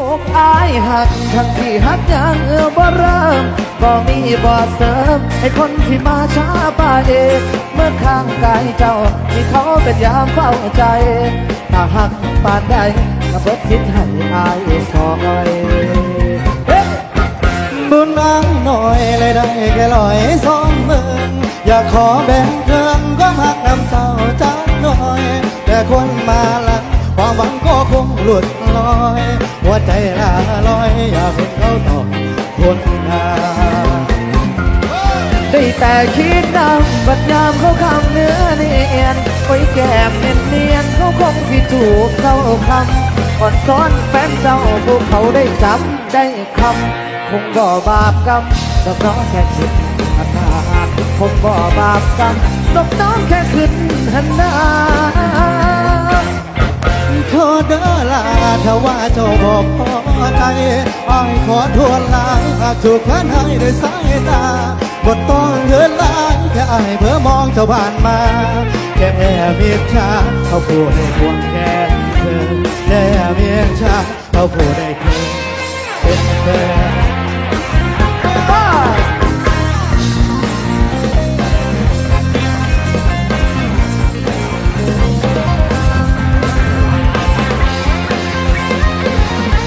อกอายหักทั้งที่หักยังเออบ่เริ่มบ่มีบ่เสริมให้คนที่มาช้าไปเมื่อข้างกายเจ้าที่เขาเป็นยามเฝ้าใจถ้าหักปานใดก็เบิดสิทธิ์ให้อายซอยบุญนางหน่อยเลยได้แค่ลอยสองหมื่นอยากขอแบ่งเครื่องก็หักน้ำเจ้า ความหวังก็คงหลุดลอย หัวใจลาลอย อยากเห็นเขาตอบคนงานได้แต่คิดนำบัดยามเขาคำเนื้อเนียนไว้แก้มเนียนเนียนเขาคงสิถูกเข้าคำก่อนซ้อนแฟนเจ้าพวกเขาได้จำได้คำคงบ่บาปกรรมดอกน้องแค่คิดหันหน้าคงบ่บาปกรรมดอกน้องแค่ขึ้นหันหน้า ถ้าว่าเจ้าบอกพอใจอ้ายขอทวนลาถูกขันให้ด้วยสายตาบทต้องเหินลายแค่อ้ายเพื่อมองเจ้าผ่านมาแค่แอบมีชาเขาพูดให้ควงแค่เธอแค่มีชาเขาพูดให้